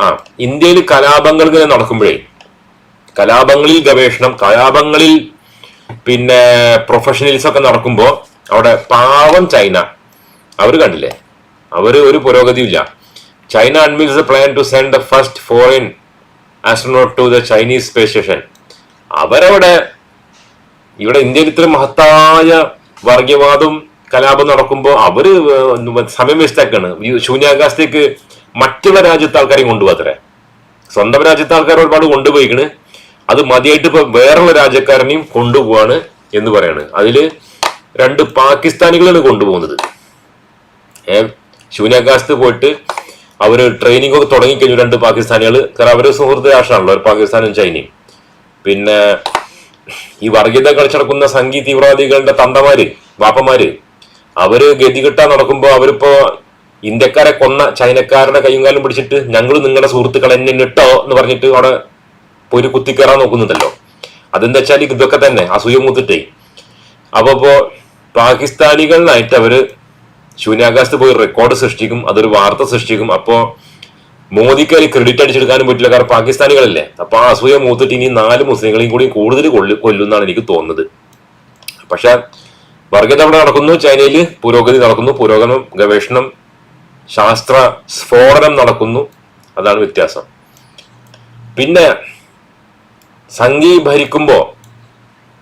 ആ ഇന്ത്യയിൽ കലാപങ്ങൾ ഇങ്ങനെ നടക്കുമ്പോഴേ കലാപങ്ങളിൽ ഗവേഷണം കലാപങ്ങളിൽ പിന്നെ പ്രൊഫഷണൽസ് ഒക്കെ നടക്കുമ്പോൾ അവിടെ പാവം ചൈന. അവർ കണ്ടില്ലേ? അവർ ഒരു പുരോഗതിയില്ല China admits plan to send the first foreign astronaut to the Chinese space station അവരവിടെ ഇവിടെ ഇന്ത്യയിൽ ഇത്ര മഹത്തായ വർഗീയവാദം കലാപം നടക്കുമ്പോൾ അവർ സമയം ഈ ശൂന്യാകാശത്തേക്ക് മറ്റുള്ള രാജ്യത്തെ ആൾക്കാരെയും കൊണ്ടുപോകത്തരെ സ്വന്തം രാജ്യത്തെ ആൾക്കാർ ഒരുപാട് കൊണ്ടുപോയിക്കണ്. അത് മതിയായിട്ട് ഇപ്പൊ വേറെയുള്ള രാജ്യക്കാരനെയും കൊണ്ടുപോവാണ് എന്ന് പറയാണ്. അതിൽ രണ്ട് പാകിസ്ഥാനികളാണ് കൊണ്ടുപോകുന്നത്. ഏ ശൂന്യാകാശത്ത് പോയിട്ട് അവർ ട്രെയിനിങ് ഒക്കെ തുടങ്ങിക്കഴിഞ്ഞു രണ്ട് പാകിസ്ഥാനികൾ കാരണം അവർ സുഹൃത്ത് രാഷ്ട്രമാണല്ലോ പാകിസ്ഥാനും ചൈനയും. പിന്നെ ഈ വർഗീയത കളിച്ചടക്കുന്ന സംഘി തീവ്രവാദികളുടെ തന്തമാര് വാപ്പമാര് അവർ ഗതികെട്ടാൻ നടക്കുമ്പോ അവരിപ്പോ ഇന്ത്യക്കാരെ കൊന്ന ചൈനക്കാരുടെ കൈയും കാലും പിടിച്ചിട്ട് ഞങ്ങൾ നിങ്ങളുടെ സുഹൃത്തുക്കൾ എന്നെ ഇട്ടോ എന്ന് പറഞ്ഞിട്ട് അവിടെ പോയി കുത്തിക്കയറാൻ നോക്കുന്നുണ്ടല്ലോ. അതെന്താ വെച്ചാൽ ഇതൊക്കെ തന്നെ അസൂയ മൂത്തിട്ടേ. അപ്പൊ ഇപ്പോ പാകിസ്ഥാനികളിലായിട്ട് അവർ ശൂന്യാകാശത്ത് പോയി റെക്കോർഡ് സൃഷ്ടിക്കും അതൊരു വാർത്ത സൃഷ്ടിക്കും. അപ്പോ മോദിക്ക് അതിൽ ക്രെഡിറ്റ് അടിച്ചെടുക്കാനും പറ്റില്ല കാരണം പാകിസ്ഥാനികളല്ലേ. അപ്പൊ ആ അസൂയ മൂത്തിട്ട് ഇനി നാല് മുസ്ലിങ്ങളെയും കൂടി കൂടുതൽ കൊല്ലു എന്നാണ് എനിക്ക് തോന്നുന്നത്. പക്ഷെ വർഗീയത അവിടെ നടക്കുന്നു ചൈനയിൽ പുരോഗതി നടക്കുന്നു പുരോഗമനം ഗവേഷണം ശാസ്ത്ര സ്ഫോടനം നടക്കുന്നു. അതാണ് വ്യത്യാസം. പിന്നെ സംഘി ഭരിക്കുമ്പോൾ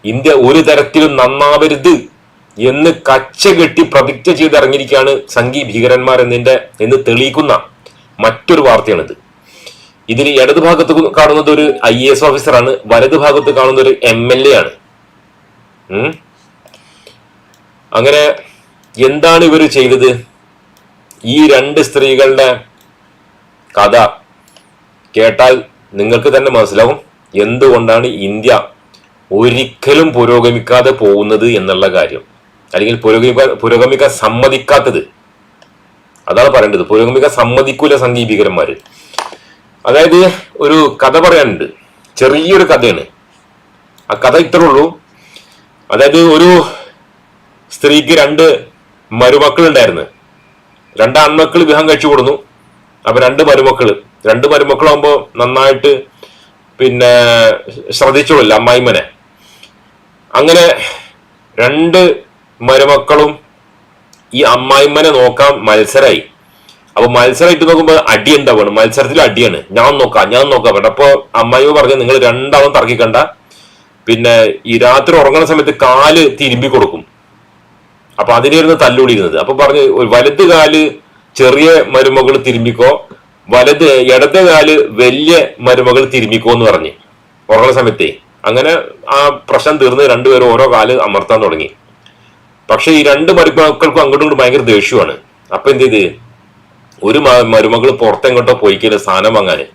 ഇന്ത്യ ഒരു തരത്തിലും നന്നാവരുത് എന്ന് കച്ചകെട്ടി പ്രതിജ്ഞ ചെയ്ത് ഇറങ്ങിയിരിക്കുകയാണ് സംഘി ഭീകരന്മാർ എന്നതിന്റെ എന്ന് തെളിയിക്കുന്ന മറ്റൊരു വാർത്തയാണിത്. ഇതിൽ ഇടത് ഭാഗത്ത് കാണുന്നത് ഒരു ഐ എ എസ് ഓഫീസറാണ്. വലത് ഭാഗത്ത് കാണുന്ന ഒരു എം എൽ എ ആണ്. അങ്ങനെ എന്താണ് ഇവർ ചെയ്തത്? ഈ രണ്ട് സ്ത്രീകളുടെ കഥ കേട്ടാൽ നിങ്ങൾക്ക് തന്നെ മനസ്സിലാവും എന്തുകൊണ്ടാണ് ഇന്ത്യ ഒരിക്കലും പുരോഗമിക്കാതെ പോകുന്നത് എന്നുള്ള കാര്യം. അല്ലെങ്കിൽ പുരോഗമിക്കാൻ പുരോഗമിക്കാൻ സമ്മതിക്കാത്തത്. അതാണ് പറയേണ്ടത്. പുരോഗമിക്കാൻ സമ്മതിക്കൂല സംഗീപികരന്മാർ അതായത് ഒരു കഥ പറയാനുണ്ട്. ചെറിയൊരു കഥയാണ്. ആ കഥ ഇത്രേ ഉള്ളൂ. അതായത് ഒരു സ്ത്രീക്ക് രണ്ട് മരുമക്കൾ ഉണ്ടായിരുന്നു രണ്ട് ആൺമക്കൾ വിവാഹം കഴിച്ചു കൊടുന്നു. അപ്പൊ രണ്ട് മരുമക്കൾ. രണ്ട് മരുമക്കളാകുമ്പോ നന്നായിട്ട് പിന്നെ ശ്രദ്ധിച്ചോളില്ല അമ്മായിമ്മനെ. അങ്ങനെ രണ്ട് മരുമക്കളും ഈ അമ്മായിമ്മനെ നോക്കാൻ മത്സരമായി അപ്പൊ മത്സരമായിട്ട് നോക്കുമ്പോൾ അടി ഉണ്ടാവുകയാണ് മത്സരത്തിൽ അടിയാണ്. ഞാൻ നോക്കാം ഞാൻ നോക്കാം. പറഞ്ഞു അപ്പൊ അമ്മായിമ്മ പറഞ്ഞു നിങ്ങൾ രണ്ടാളും തർക്കിക്കണ്ട. പിന്നെ ഈ രാത്രി ഉറങ്ങുന്ന സമയത്ത് കാൽ തിരുമ്പി കൊടുക്കും. അപ്പൊ അതിനായിരുന്നു തല്ലുപിടിക്കുന്നത് അപ്പൊ പറഞ്ഞു വലത് കാൽ ചെറിയ മരുമകൾ തിരുമ്പിക്കോ വലത് ഇടത് കാൽ വലിയ മരുമകൾ തിരുമ്പിക്കോ എന്ന് പറഞ്ഞ്. ഉറങ്ങുന്ന സമയത്തേ. അങ്ങനെ ആ പ്രശ്നം തീർന്ന് രണ്ടുപേരും ഓരോ കാൽ അമർത്താൻ തുടങ്ങി. പക്ഷെ ഈ രണ്ട് മരുമക്കൾക്കും അങ്ങോട്ടും ഇങ്ങോട്ടും ഭയങ്കര ദേഷ്യമാണ്. അപ്പൊ എന്ത് ചെയ്ത്? ഒരു മരുമകൾ പുറത്തെങ്ങോട്ടോ പോയിക്കൽ സാധനം വാങ്ങാന്.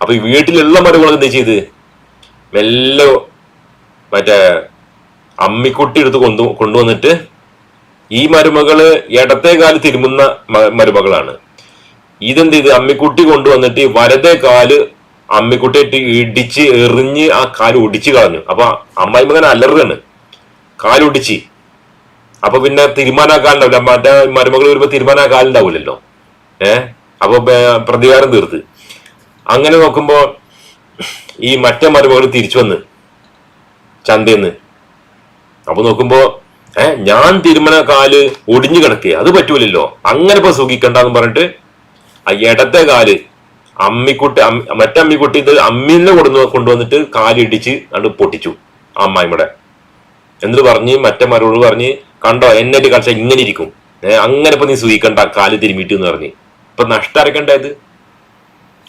അപ്പൊ ഈ വീട്ടിലുള്ള മരുമകൾ എന്ത് ചെയ്ത്? മെല്ലെ മറ്റേ അമ്മിക്കുട്ടി എടുത്ത് കൊണ്ടു കൊണ്ടുവന്നിട്ട് ഈ മരുമകൾ ഇടത്തെ കാൽ തിരുമുന്ന മരുമകളാണ്. ഇതെന്ത് ചെയ്ത് അമ്മിക്കുട്ടി കൊണ്ടുവന്നിട്ട് വലതേ കാൽ അമ്മിക്കുട്ടിയിട്ട് ഇടിച്ച് എറിഞ്ഞ് ആ കാൽ ഒടിച്ച് കളഞ്ഞു. അപ്പൊ അമ്മായി മകൻ അലറുകയാണ്. കാലൊടിച്ച് അപ്പൊ പിന്നെ തീരുമാനാക്കാലുണ്ടാവില്ല മറ്റേ മരുമകൾ വരുമ്പോ തീരുമാനാക്കാലുണ്ടാവില്ലല്ലോ ഏ? അപ്പൊ പ്രതികാരം തീർത്ത്. അങ്ങനെ നോക്കുമ്പോ ഈ മറ്റേ മരുമകൾ തിരിച്ചു വന്ന് ചന്തയെന്ന് അപ്പൊ നോക്കുമ്പോ ഏ ഞാൻ തിരുമന കാൽ ഒടിഞ്ഞു കിടക്കുക അത് പറ്റൂലല്ലോ. അങ്ങനെ ഇപ്പൊ സുഖിക്കണ്ടെന്ന് പറഞ്ഞിട്ട് ആ ഇടത്തെ കാൽ അമ്മിക്കുട്ടി അമ്മ- മറ്റേ ഇത് അമ്മീനെ കൊടുന്ന് കൊണ്ടുവന്നിട്ട് കാലിടിച്ച് അത് പൊട്ടിച്ചു അമ്മായിമ്മടെ. എന്നിട്ട് പറഞ്ഞ് മറ്റേ മരോട് പറഞ്ഞ് കണ്ടോ എന്നിട്ട് കളിച്ച ഇങ്ങനെ ഇരിക്കും. ഏഹ് അങ്ങനെ ഇപ്പൊ നീ സുഖിക്കണ്ട കാൽ തിരുമിട്ടു എന്ന് പറഞ്ഞ്. ഇപ്പൊ നഷ്ടം അരക്കണ്ടത്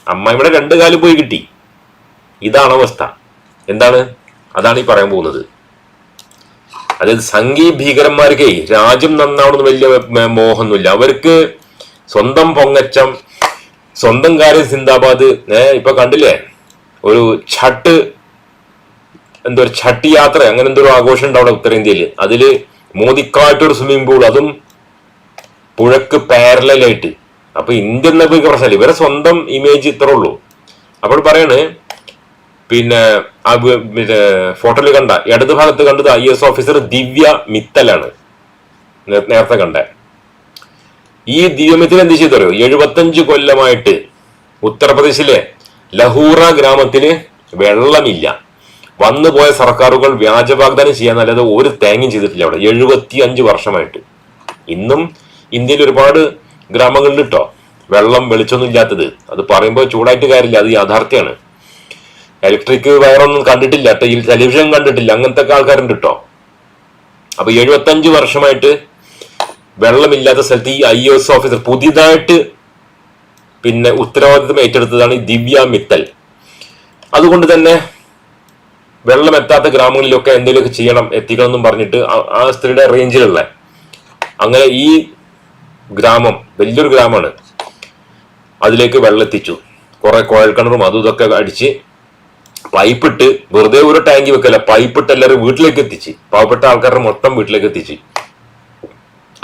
അമ്മായിമ്മടെ രണ്ട് കാൽ പോയി കിട്ടി. ഇതാണ് അവസ്ഥ. എന്താണ്? അതാണ് ഈ പറയാൻ പോകുന്നത്. അതായത് സംഘീ ഭീകരന്മാർക്ക് രാജ്യം നന്നാവണമെന്ന് വലിയ മോഹമൊന്നുമില്ല. അവർക്ക് സ്വന്തം പൊങ്ങച്ചം സ്വന്തം കാര്യം സിന്ദാബാദ് ഏ ഇപ്പൊ കണ്ടില്ലേ? ഒരു ഛട്ട് എന്തോ ഛട്ടി യാത്ര അങ്ങനെ എന്തോ ഒരു ആഘോഷം ഉണ്ട് അവിടെ ഉത്തരേന്ത്യയിൽ. അതിൽ മോദിക്കായിട്ടൊരു സ്വിമ്മിംഗ് പൂൾ അതും പുഴക്ക് പാരലായിട്ട് അപ്പൊ ഇന്ത്യ എന്നൊക്കെ പ്രശ്നമില്ല ഇവരെ സ്വന്തം ഇമേജ് ഇത്രേ ഉള്ളൂ. അപ്പോൾ പറയാണ് പിന്നെ പിന്നെ ഫോട്ടോയിൽ കണ്ട ഇടത് ഭാഗത്ത് കണ്ടത് ഐ എസ് ഓഫീസർ ദിവ്യ മിത്തലാണ്. നേരത്തെ കണ്ട. ഈ ദിവ്യ മിത്തൽ എന്ത് ചെയ്തറിയോ? എഴുപത്തഞ്ച് കൊല്ലമായിട്ട് ഉത്തർപ്രദേശിലെ ലഹൂറ ഗ്രാമത്തിന് വെള്ളമില്ല. വന്നു പോയ സർക്കാരുകൾ വ്യാജ വാഗ്ദാനം ചെയ്യാൻ അല്ലാതെ ഒരു തേങ്ങയും ചെയ്തിട്ടില്ല അവിടെ. എഴുപത്തി അഞ്ച് വർഷമായിട്ട്. ഇന്നും ഇന്ത്യയിൽ ഒരുപാട് ഗ്രാമങ്ങളിൽ കേട്ടോ വെള്ളം വെളിച്ചൊന്നും ഇല്ലാത്തത്. അത് പറയുമ്പോൾ ചൂടായിട്ട് കാര്യമില്ല. അത് യാഥാർത്ഥ്യമാണ് ഇലക്ട്രിക് വയറൊന്നും കണ്ടിട്ടില്ല ടെലിവിഷൻ കണ്ടിട്ടില്ല അങ്ങനത്തെ ആൾക്കാരുണ്ട് കേട്ടോ അപ്പൊ എഴുപത്തഞ്ച് വർഷമായിട്ട് വെള്ളമില്ലാത്ത സ്ഥലത്ത് ഈ ഐ എസ് ഓഫീസർ പുതിയതായിട്ട് പിന്നെ ഉത്തരവാദിത്വം ഏറ്റെടുത്തതാണ് ഈ ദിവ്യ മിത്തൽ. അതുകൊണ്ട് തന്നെ വെള്ളം എത്താത്ത ഗ്രാമങ്ങളിലൊക്കെ എന്തെങ്കിലുമൊക്കെ ചെയ്യണം എത്തിക്കണം എന്നും പറഞ്ഞിട്ട് ആ സ്ത്രീയുടെ റേഞ്ചിലുള്ള അങ്ങനെ ഈ ഗ്രാമം വലിയൊരു ഗ്രാമമാണ് അതിലേക്ക് വെള്ളം എത്തിച്ചു കുറെ കുഴൽക്കിണറും അതും ഇതൊക്കെ അടിച്ച് പൈപ്പിട്ട് വെറുതെ ഒരു ടാങ്കി വെക്കല്ല പൈപ്പ് ഇട്ട് എല്ലാവരും വീട്ടിലേക്ക് എത്തിച്ച്. പാവപ്പെട്ട ആൾക്കാരുടെ മൊത്തം വീട്ടിലേക്ക് എത്തിച്ച്.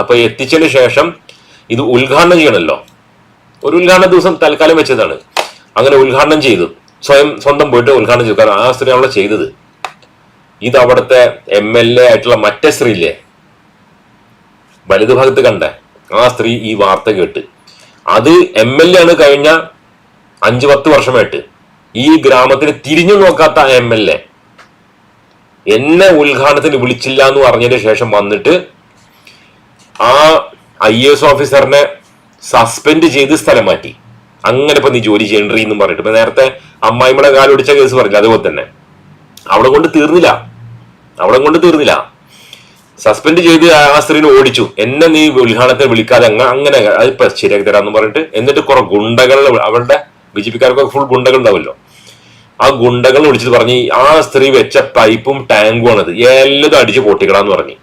അപ്പൊ എത്തിച്ചതിന് ശേഷം ഇത് ഉദ്ഘാടനം ചെയ്യണമല്ലോ ഒരു ഉദ്ഘാടന ദിവസം തൽക്കാലം വെച്ചതാണ്. അങ്ങനെ ഉദ്ഘാടനം ചെയ്തു. സ്വയം സ്വന്തം പോയിട്ട് ഉദ്ഘാടനം ചെയ്തു. കാരണം ആ സ്ത്രീ അവളെ ചെയ്തത്. ഇത് അവിടുത്തെ എം എൽ എ ആയിട്ടുള്ള മറ്റേ സ്ത്രീ ഇല്ലേ വലതുഭാഗത്ത് കണ്ട ആ സ്ത്രീ ഈ വാർത്ത കേട്ട്. അത് എം എൽ എ ആണ് കഴിഞ്ഞ അഞ്ചു പത്ത് വർഷമായിട്ട്. ഈ ഗ്രാമത്തിന് തിരിഞ്ഞു നോക്കാത്ത എം എൽ എ. എന്നെ ഉദ്ഘാടനത്തിന് വിളിച്ചില്ല എന്ന് പറഞ്ഞതിന് ശേഷം വന്നിട്ട് ആ ഐ എസ് ഓഫീസറിനെ സസ്പെൻഡ് ചെയ്ത് സ്ഥലം മാറ്റി. അങ്ങനെ ഇപ്പൊ നീ ജോലി ചെയ്യണ്ടി എന്നും പറഞ്ഞിട്ട്. ഇപ്പൊ നേരത്തെ അമ്മായിമ്മയുടെ കാലൊടിച്ച കേസ് പറഞ്ഞില്ല അതുപോലെ തന്നെ. അവിടെ കൊണ്ട് തീർന്നില്ല. അവിടെ കൊണ്ട് തീർന്നില്ല. സസ്പെൻഡ് ചെയ്ത് ആ സ്ത്രീനെ ഓടിച്ചു. എന്നെ നീ ഉദ്ഘാടനത്തിന് വിളിക്കാതെ അങ്ങ അങ്ങനെ അതിപ്പോ ശരിയാക്കി തരാന്ന് പറഞ്ഞിട്ട്. എന്നിട്ട് കുറെ ഗുണ്ടകളുടെ അവരുടെ ബി ജെ പിക്കാർക്കൊക്കെ ഫുൾ ഗുണ്ടകൾ ആ ഗുണ്ടകൾ വിളിച്ചിട്ട് പറഞ്ഞു ആ സ്ത്രീ വെച്ച പൈപ്പും ടാങ്കും ആണത്. എല്ലതും അടിച്ച് പൊട്ടിക്കടാന്ന് പറഞ്ഞു.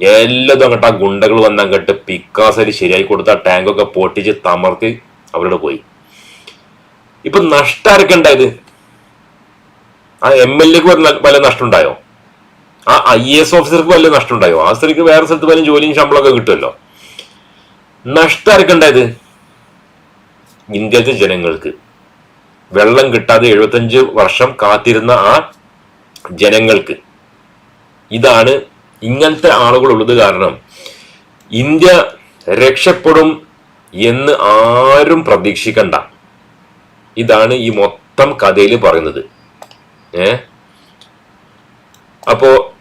എല്ലതും അങ്ങോട്ട് ആ ഗുണ്ടകൾ വന്ന് അങ്ങോട്ട് പിക്കാസരി ശരിയായി കൊടുത്ത ആ ടാങ്കൊക്കെ പൊട്ടിച്ച് തമർത്തി അവരോട് പോയി. ഇപ്പൊ നഷ്ടം ആരൊക്കെ ഉണ്ടായത്? ആ എം എൽ എക്ക് വല്ല നഷ്ടം ഉണ്ടായോ ആ ഐ എസ് ഓഫീസർക്ക് വല്ല നഷ്ടം ഉണ്ടായോ ആ സ്ത്രീക്ക് വേറെ സ്ഥലത്ത് വല്ല ജോലിയും ശമ്പളമൊക്കെ കിട്ടുമല്ലോ. നഷ്ടം ആരൊക്കെ ഉണ്ടായത്? ഇന്ത്യയിലത്തെ ജനങ്ങൾക്ക്. വെള്ളം കിട്ടാതെ എഴുപത്തഞ്ച് വർഷം കാത്തിരുന്ന ആ ജനങ്ങൾക്ക്. ഇതാണ് ഇങ്ങനത്തെ ആളുകൾ ഉള്ളത് കാരണം. ഇന്ത്യ രക്ഷപ്പെടും എന്ന് ആരും പ്രതീക്ഷിക്കണ്ട. ഇതാണ് ഈ മൊത്തം കഥയിൽ പറയുന്നത്. ഏ? അപ്പോ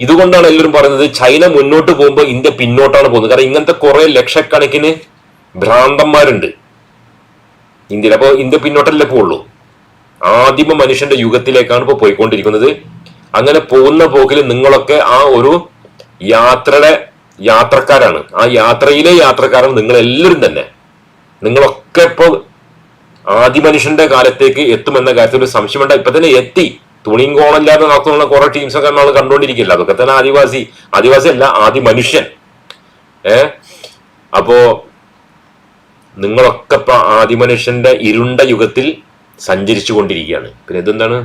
ഇതുകൊണ്ടാണ് എല്ലാവരും പറയുന്നത് ചൈന മുന്നോട്ട് പോകുമ്പോൾ ഇന്ത്യ പിന്നോട്ടാണ് പോകുന്നത്. കാരണം ഇങ്ങനത്തെ കുറെ ലക്ഷക്കണക്കിന് ഭ്രാന്തന്മാരുണ്ട്. ഇന്ത്യയിൽ അപ്പോൾ ഇന്ത്യ പിന്നോട്ടല്ലേ പോവുള്ളൂ. ആദിമ മനുഷ്യന്റെ യുഗത്തിലേക്കാണ് ഇപ്പോൾ പോയിക്കൊണ്ടിരിക്കുന്നത്. അങ്ങനെ പോകുന്ന പോക്കിൽ നിങ്ങളൊക്കെ ആ ഒരു യാത്രയുടെ യാത്രക്കാരാണ്. ആ യാത്രയിലെ യാത്രക്കാരാണ് നിങ്ങളെല്ലാവരും തന്നെ. നിങ്ങളൊക്കെ ഇപ്പോ ആദിമനുഷ്യന്റെ കാലത്തേക്ക് എത്തുമെന്ന കാര്യത്തിൽ ഒരു സംശയം വേണ്ട ഇപ്പൊ തന്നെ എത്തി. തുണിയും കോണല്ലാതെ നടത്തുന്ന കുറെ ടീംസ് ഒക്കെ നമ്മൾ കണ്ടുകൊണ്ടിരിക്കില്ല അതൊക്കെ തന്നെ ആദിവാസി. ആദിവാസി അല്ല ആദി മനുഷ്യൻ ഏഹ് അപ്പോ നിങ്ങളൊക്കെ ഇപ്പൊ ആദിമനുഷ്യന്റെ ഇരുണ്ട യുഗത്തിൽ സഞ്ചരിച്ചു കൊണ്ടിരിക്കുകയാണ്. പിന്നെ ഇതെന്താണ്?